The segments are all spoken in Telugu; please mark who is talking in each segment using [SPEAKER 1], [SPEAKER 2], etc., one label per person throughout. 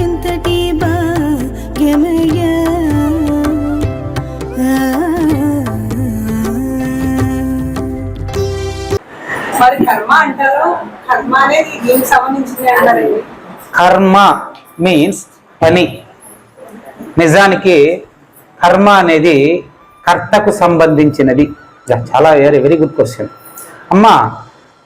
[SPEAKER 1] ఎంతటి
[SPEAKER 2] మరి కర్మ అంటారు? కర్మ అనేది దీనికి సంబంధించింది అంటారండి
[SPEAKER 3] కర్మ మీన్స్ పని. నిజానికి కర్మ అనేది కర్తకు సంబంధించినది. చాలా వెరీ వెరీ గుడ్ క్వశ్చన్ అమ్మా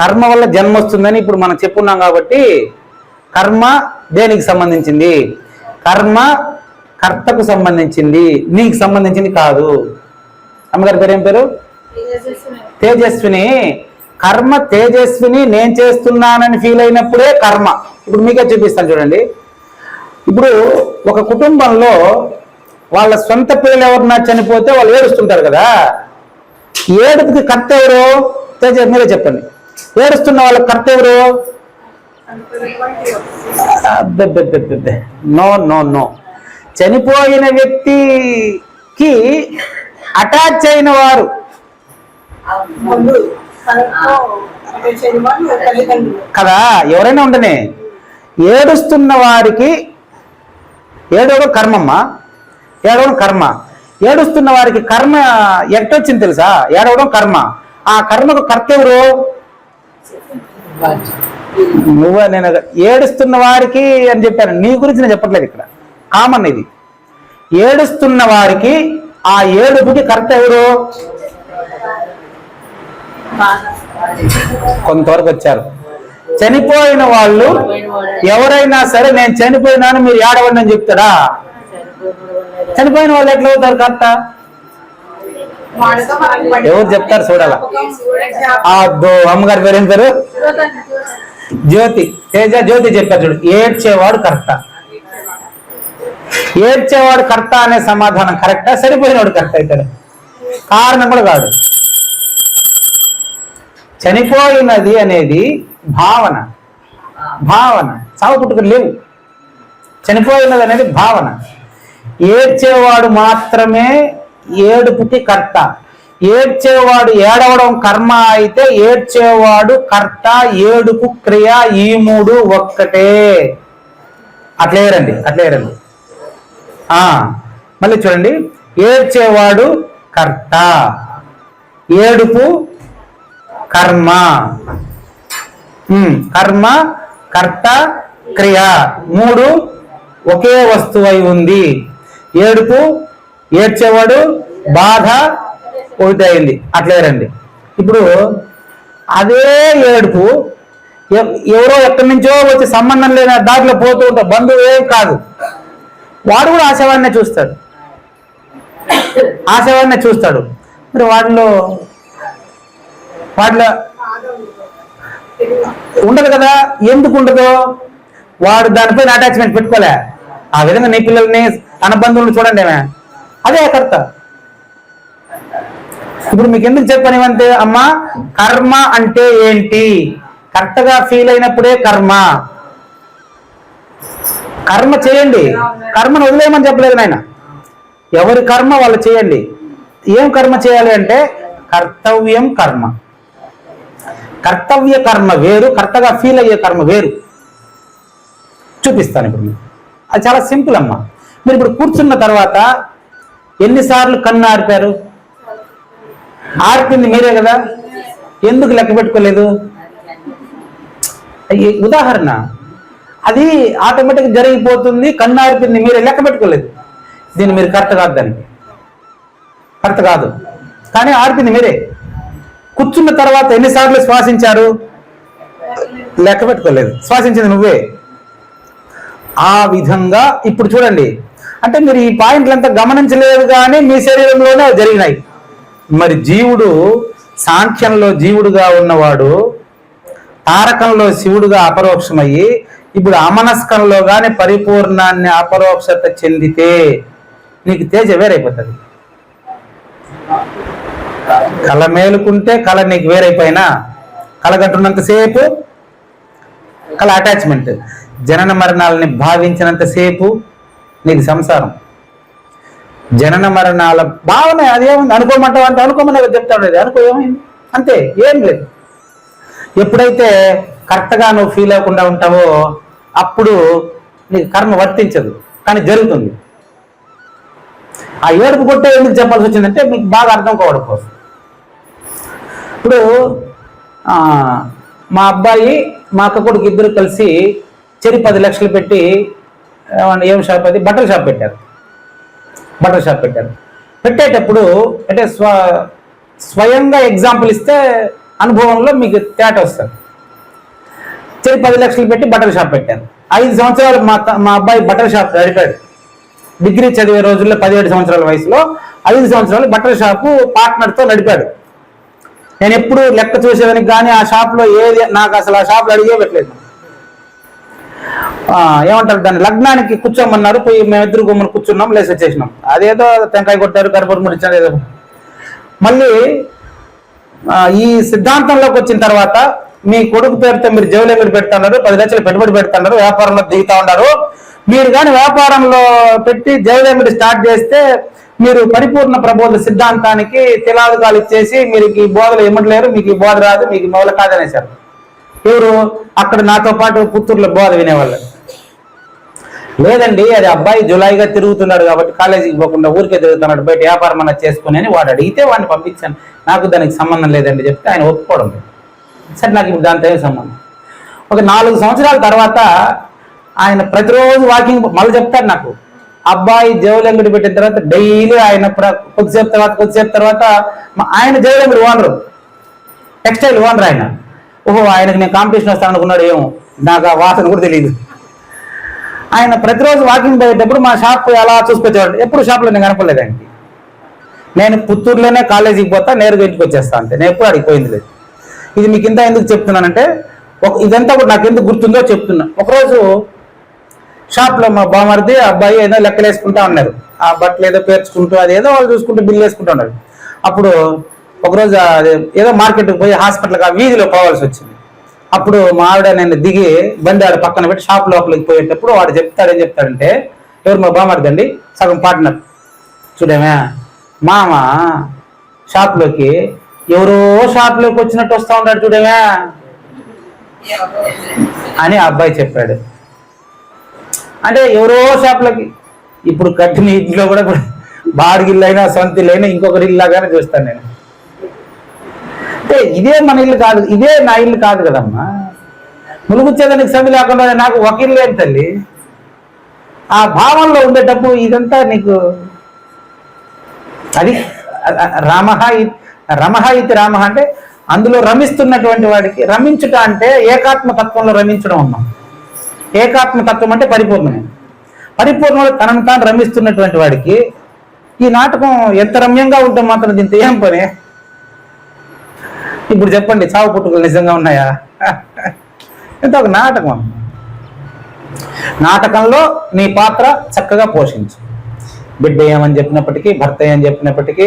[SPEAKER 3] కర్మ వల్ల జన్మ వస్తుందని ఇప్పుడు మనం చెప్పున్నాం కాబట్టి కర్మ దేనికి సంబంధించింది? కర్మ కర్తకు సంబంధించింది. నీకు సంబంధించింది కాదు. అమ్మగారి పేరు ఏం పేరు? తేజస్విని. కర్మ తేజస్విని నేను చేస్తున్నానని ఫీల్ అయినప్పుడే కర్మ. ఇప్పుడు మీకే చూపిస్తాను చూడండి. ఇప్పుడు ఒక కుటుంబంలో వాళ్ళ సొంత పిల్లలు ఎవరన్నా చనిపోతే వాళ్ళు ఏడుస్తుంటారు కదా? ఏడుపుకి కర్త ఎవరు? తేజ మీరే చెప్పండి. ఏడుస్తున్న వాళ్ళ కర్త ఎవరు. No no no. చనిపోయిన వ్యక్తికి అటాచ్ అయిన వారు. కదా ఎవరైనా ఉండనే. ఏడుస్తున్న వారికి ఏడవడం కర్మమ్మ? ఏడవడం కర్మ. ఏడుస్తున్న వారికి కర్మ ఎట్టొచ్చింది తెలుసా? ఏడవడం కర్మ. ఆ కర్మకు కర్త ఎవరు? నువ్వు నేను ఏడుస్తున్న వారికి అని చెప్పాను. నీ గురించి నేను చెప్పట్లేదు ఇక్కడ. కామన్ ఇది. ఏడుస్తున్న వారికి ఆ ఏడుపుకి కరెక్ట్ ఎవరు కొంతవరకు వచ్చారు. చనిపోయిన వాళ్ళు ఎవరైనా సరే నేను చనిపోయినాను మీరు ఏడవండి అని చెప్తాడా? చనిపోయిన వాళ్ళు ఎట్లా అవుతారు
[SPEAKER 2] కరెక్టా
[SPEAKER 3] ఎవరు చెప్తారు చూడాలా? ఆ అమ్మగారి పేరు ఏం పేరు? జ్యోతి. తేజ జ్యోతి చెప్పారు చూడు. ఏడ్చేవాడు కర్త. ఏడ్చేవాడు కర్త అనే సమాధానం కరెక్టా సరిపోయినవాడు కరెక్ట్ అవుతాడు కారణం కూడా కాదు. చనిపోయినది అనేది భావన. భావన. చావు పుట్టుక లేవు. చనిపోయినది అనేది భావన. ఏడ్చేవాడు మాత్రమే ఏడుపుకి కర్త. ఏడ్చేవాడు ఏడవడం కర్మ అయితే ఏడ్చేవాడు కర్త ఏడుపు క్రియ ఈ మూడు ఒక్కటే. అట్లేరండి అట్లేరండి ఆ మళ్ళీ చూడండి. ఏడ్చేవాడు కర్త ఏడుపు కర్మ. కర్మ కర్త క్రియ. మూడు ఒకే వస్తువు అయి ఉంది. ఏడుపు ఏడ్చేవాడు బాధ ఒకటి అయింది అట్లే రండి. ఇప్పుడు అదే ఏడుపు ఎవరో ఎక్కడి నుంచో వచ్చి సంబంధం లేని దారిలో పోతూ ఉంటా బంధువు ఏం కాదు. వాడు కూడా ఆశవాడినే చూస్తాడు. ఆశవాడినే చూస్తాడు. మరి వాటిలో వాటిలో ఉండదు కదా? ఎందుకు ఉండదు? వాడు దానిపైన అటాచ్మెంట్ పెట్టుకోలే. ఆ విధంగా నీ పిల్లల్ని తన బంధువులను చూడండి ఏమే. అదే కర్త. ఇప్పుడు మీకు ఎందుకు చెప్పనివంటే అమ్మా కర్మ అంటే ఏంటి? కర్తగా ఫీల్ అయినప్పుడే కర్మ. కర్మ చేయండి. కర్మను వదిలేయమని చెప్పలేదు నాయన. ఎవరి కర్మ వాళ్ళు చేయండి. ఏం కర్మ చేయాలి అంటే కర్తవ్యం కర్మ. కర్తవ్య కర్మ వేరు కర్తగా ఫీల్ అయ్యే కర్మ వేరు. చూపిస్తాను ఇప్పుడు అది చాలా సింపుల్ అమ్మా. మీరు ఇప్పుడు కూర్చున్న తర్వాత ఎన్నిసార్లు కన్ను ఆర్పారు? ఆర్పింది మీరే కదా? ఎందుకు లెక్క పెట్టుకోలేదు? ఉదాహరణ. అది ఆటోమేటిక్ జరిగిపోతుంది కన్ను ఆర్పింది మీరే లెక్క పెట్టుకోలేదు. దీన్ని మీరు కరెక్ట్ కాదు దానికి కరెక్ట్ కాదు. కానీ ఆర్పింది మీరే. కూర్చున్న తర్వాత ఎన్నిసార్లు శ్వాసించారు? లెక్క పెట్టుకోలేదు. శ్వాసించింది నువ్వే. ఆ విధంగా ఇప్పుడు చూడండి. అంటే మీరు ఈ పాయింట్లంతా గమనించలేదు కానీ మీ శరీరంలోనే అవి జరిగినాయి. మరి జీవుడు సాంఖ్యంలో జీవుడుగా ఉన్నవాడు తారకంలో శివుడుగా అపరోక్షమయ్యి ఇప్పుడు అమనస్కంలో కానీ పరిపూర్ణాన్ని అపరోక్షత చెందితే నీకు తేజ వేరైపోతుంది. కళ మేలుకుంటే కళ నీకు వేరైపోయినా కళ కళ అటాచ్మెంట్. జనన మరణాలని భావించినంతసేపు నీకు సంసారం. జనన మరణాల భావన అదేముంది అనుకోమంటావు అంటే అనుకోమని చెప్తాడు అది. అనుకో ఏమైంది? అంతే ఏం లేదు. ఎప్పుడైతే కరెక్ట్గా నువ్వు ఫీల్ అవ్వకుండా ఉంటావో అప్పుడు నీకు కర్మ వర్తించదు. కానీ జరుగుతుంది. ఆ ఏడుపు కొట్టే ఎందుకు చెప్పాల్సి వచ్చిందంటే మీకు బాగా అర్థం కావడం కోసం. ఇప్పుడు మా అబ్బాయి మా అక్క కొడుకు ఇద్దరు కలిసి చెరి పది లక్షలు పెట్టి ఏం షాప్ అది? బట్టల షాప్ పెట్టారు. బట్టల షాప్ పెట్టారు. పెట్టేటప్పుడు అంటే స్వ స్వయంగా ఎగ్జాంపుల్ ఇస్తే అనుభవంలో మీకు తేట వస్తుంది. చెరి పది లక్షలు పెట్టి బట్టల షాప్ పెట్టారు. ఐదు సంవత్సరాలు మా మా అబ్బాయి బట్టల షాప్ నడిపాడు. డిగ్రీ చదివే రోజుల్లో పదిహేడు సంవత్సరాల వయసులో ఐదు సంవత్సరాలు బట్టల షాపు పార్ట్నర్తో నడిపాడు. నేను ఎప్పుడు లెక్క చూసేదానికి కానీ ఆ షాప్లో ఏది నాకు అసలు ఆ షాప్లో అడిగే పెట్టలేదు. ఏమంటారు దాన్ని? లగ్నానికి కూర్చోమన్నారు పోయి మేమిద్దరు గుమ్మని కూర్చున్నాం లేసి వచ్చేసినాం. అదేదో టెంకాయ కొట్టారు కరపూరం ముడిచారు ఏదో. మళ్ళీ ఈ సిద్ధాంతంలోకి వచ్చిన తర్వాత మీ కొడుకు పేరుతో మీరు జవులెంగడి పెడుతున్నారు పది లక్షలు పెట్టుబడి పెడుతున్నారు వ్యాపారంలో దిగుతా ఉన్నారు. మీరు కానీ వ్యాపారంలో పెట్టి జవులెంగడి స్టార్ట్ చేస్తే మీరు పరిపూర్ణ ప్రబోధ సిద్ధాంతానికి తిలాదుగాలు ఇచ్చేసి మీరు ఈ బోధలు ఇమ్మట్లేరు మీకు ఈ బోధ రాదు మీకు మొదలు కాదనేశారు ఎవరు? అక్కడ నాతో పాటు పుత్తూరులో బోధ వినేవాళ్ళు. లేదండి అది అబ్బాయి జులైగా తిరుగుతున్నాడు కాబట్టి కాలేజీకి పోకుండా ఊరికే తిరుగుతున్నాడు బయట వ్యాపారం అన్న చేసుకుని అని వాడు అడిగితే వాడిని పంపించాను. నాకు దానికి సంబంధం లేదండి చెప్తే ఆయన ఒప్పుకోవడం లేదు. సరే నాకు ఇప్పుడు దాంతో ఏం సంబంధం? ఒక నాలుగు సంవత్సరాల తర్వాత ఆయన ప్రతిరోజు వాకింగ్ మళ్ళీ చెప్తాడు నాకు. అబ్బాయి జవలంగుడి పెట్టిన తర్వాత డైలీ ఆయన ప్ర- కొద్దిసేపు తర్వాత కొద్దిసేపు తర్వాత ఆయన జవలంగుడి ఓనరు. టెక్స్టైల్ ఓనర్ ఆయన. ఓహో ఆయనకి నేను కాంపిటీషన్ వస్తాను అనుకున్నాడు ఏమో నాకు ఆ వాసన కూడా తెలియదు. ఆయన ప్రతిరోజు వాకింగ్ పోయేటప్పుడు మా షాప్ ఎలా చూసుకొచ్చేవాడు ఎప్పుడు షాప్లో నేను కనపడలేదు ఆయనకి నేను పుత్తూరులోనే కాలేజీకి పోతా నేరుగా ఇంటికి వచ్చేస్తా అంతే. నేను ఎప్పుడు అడిగిపోయింది లేదు. ఇది మీకు ఇంత ఎందుకు చెప్తున్నానంటే ఒక ఇదంతా కూడా నాకు ఎందుకు గుర్తుందో చెప్తున్నా. ఒకరోజు షాప్లో మా బామర్ది అబ్బాయి ఏదో లెక్కలు వేసుకుంటా ఉన్నారు. ఆ బట్టలు ఏదో పేర్చుకుంటూ అది ఏదో వాళ్ళు చూసుకుంటూ బిల్లు వేసుకుంటూ ఉన్నారు. అప్పుడు ఒకరోజు అది ఏదో మార్కెట్కి పోయి హాస్పిటల్కి ఆ వీధిలో పోవాల్సి వచ్చింది. అప్పుడు మా ఆవిడ నేను దిగి బండి ఆడ పక్కన పెట్టి షాప్ లోపలికి పోయేటప్పుడు వాడు చెప్తాడు ఏం చెప్తాడంటే ఎవరు మా బామర్దండి సగం పార్ట్నర్. చూడేమే మామ షాప్లోకి ఎవరో షాప్లోకి వచ్చినట్టు వస్తూ ఉన్నాడు చూడమే అని ఆ అబ్బాయి చెప్పాడు. అంటే ఎవరో షాప్లోకి ఇప్పుడు కట్టిన ఇంట్లో కూడా బాడిగిల్లు అయినా సొంత ఇల్లు అయినా ఇంకొకరి ఇల్లాగానే చూస్తాను నేను. అంటే ఇదే మన ఇల్లు కాదు ఇదే నా ఇల్లు కాదు కదమ్మా. ములుగుచ్చేదానికి సమి లేకుండా నాకు ఒక ఇల్లు తల్లి. ఆ భావంలో ఉండేటప్పుడు ఇదంతా నీకు అది రామహ రమహ ఇది రామహ అంటే అందులో రమిస్తున్నటువంటి వాడికి రమించుట అంటే ఏకాత్మ తత్వంలో రమించడం ఉన్నాం ఏకాత్మ తత్వం అంటే పరిపూర్ణమే. పరిపూర్ణంలో తనను తాను రమిస్తున్నటువంటి వాడికి ఈ నాటకం ఎంత రమ్యంగా ఉంటే మాత్రం దీంతో ఏం పని ఇప్పుడు చెప్పండి చావు పుట్టుకలు నిజంగా ఉన్నాయా? ఇంత ఒక నాటకం నాటకంలో నీ పాత్ర చక్కగా పోషించు. బిడ్డ ఏమని చెప్పినప్పటికీ భర్త ఏమని చెప్పినప్పటికీ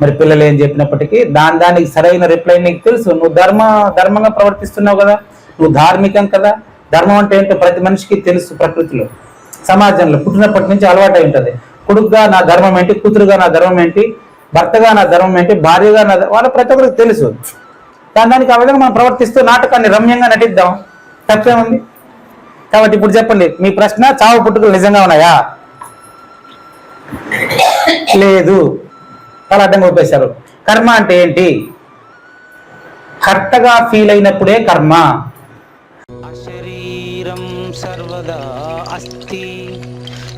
[SPEAKER 3] మరి పిల్లలు ఏం చెప్పినప్పటికీ దాని దానికి సరైన రిప్లై నీకు తెలుసు. నువ్వు ధర్మ ధర్మంగా ప్రవర్తిస్తున్నావు కదా నువ్వు ధార్మికం కదా. ధర్మం అంటే ఏంటో ప్రతి మనిషికి తెలుసు ప్రకృతిలో. సమాజంలో పుట్టినప్పటి నుంచి అలవాటై ఉంటుంది. కొడుకుగా నా ధర్మం ఏంటి కూతురుగా నా ధర్మం ఏంటి భర్తగా నా ధర్మం ఏంటి భార్యగా నా వాళ్ళ ప్రతి ఒక్కరికి తెలుసు. దాని దానికి ఆ విధంగా మనం ప్రవర్తిస్తూ నాటకాన్ని రమ్యంగా నటిద్దాం. తప్పేముంది కాబట్టి ఇప్పుడు చెప్పండి మీ ప్రశ్న చావు పుట్టుకలు నిజంగా ఉన్నాయా? లేదు. చాలా అడ్డంగా ఒప్పేశారు కర్మ అంటే ఏంటి? కర్తగా ఫీల్ అయినప్పుడే కర్మ.
[SPEAKER 4] శరీరం సర్వదా అస్థి.